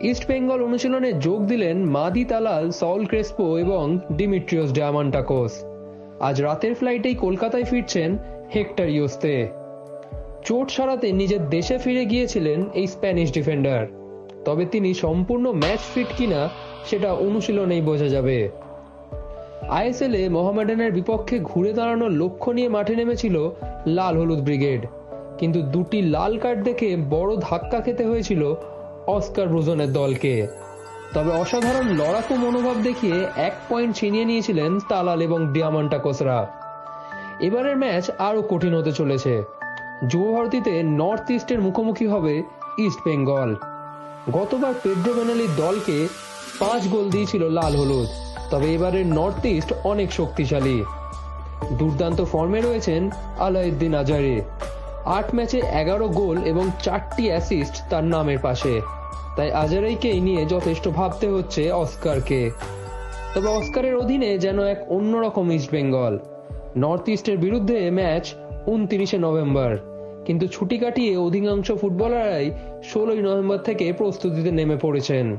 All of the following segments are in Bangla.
ইস্ট বেঙ্গল অনুশীলনে যোগ দিলেন মাদি তালাল, সল ক্রেসপো এবং ডিমিট্রিওস ডায়ামান্টাকোস আজ রাতের ফ্লাইটেই কলকাতায় ফিরছেন হেক্টর ইউস্তে চোট সারাতে নিজের দেশে ফিরে গিয়েছিলেন এই স্প্যানিশ ডিফেন্ডার। তবে তিনি সম্পূর্ণ ম্যাচ ফিট কিনা সেটা অনুশীলনেই বোঝা যাবে। আইএসএল এ মোহামেডানের বিপক্ষে ঘুরে দাঁড়ানোর লক্ষ্য নিয়ে মাঠে নেমেছিল লাল হলুদ ব্রিগেড। কিন্তু দুটি লাল কার্ড দেখে বড় ধাক্কা খেতে হয়েছিল অস্কার ব্রুজনের দলকে। তবে অসাধারণ লড়াকু মনোভাব দেখিয়ে এক পয়েন্ট ছিনিয়ে নিয়েছিলেন তালাল এবং ডিয়ামান্টা কোসরা এবারের ম্যাচ আরও কঠিন হতে চলেছে। যুবভারতীতে নর্থ ইস্টের মুখোমুখি হবে ইস্ট বেঙ্গল। গতবার পেড্রো বেনালির দলকে পাঁচ গোল দিয়েছিল লাল হলুদ। তবে এবারের নর্থ ইস্ট অনেক শক্তিশালী। দুর্দান্ত ফর্মে রয়েছেন আলাউদ্দিন আজারে। আট ম্যাচে এগারো গোল এবং চারটি অ্যাসিস্ট তার নামের পাশে। তাই আজারেইকেই নিয়ে যথেষ্ট ভাবতে হচ্ছে অস্কারকে। তবে অস্কারের অধীনে যেন এক অন্যরকম ইস্ট বেঙ্গল নর্থ ইস্টের বিরুদ্ধে ম্যাচ উনত্রিশে নভেম্বর। কিন্তু ছুটি কাটিয়ে অধিকাংশ ফুটবলাররাই ষোলোই নভেম্বর থেকে প্রস্তুতিতে নেমে পড়েছেন।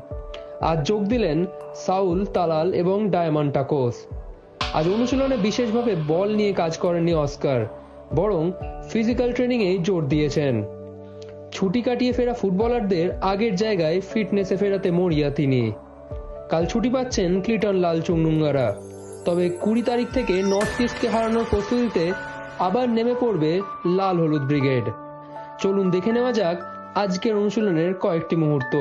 আজ যোগ দিলেন সাউল, তালাল এবং ডায়মন্ড টাকোস। আজ অনুশীলনে বিশেষভাবে বল নিয়ে কাজ করেননি অস্কার। বরং ফিজিক্যাল ট্রেনিংয়ে জোর দিয়েছেন। ছুটি কাটিয়ে ফেরা ফুটবলারদের আগের জায়গায় ফিটনেসে ফেরাতে মরিয়া তিনি। কাল ছুটি পাচ্ছেন ক্লিটন লাল চুংনুঙ্গারা। তবে কুড়ি তারিখ থেকে নর্থ ইস্টকে হারানোর প্রস্তুতিতে আবার নেমে পড়বে লাল হলুদ ব্রিগেড। চলুন দেখে নেওয়া যাক আজকের অনুশীলনের কয়েকটি মুহূর্ত।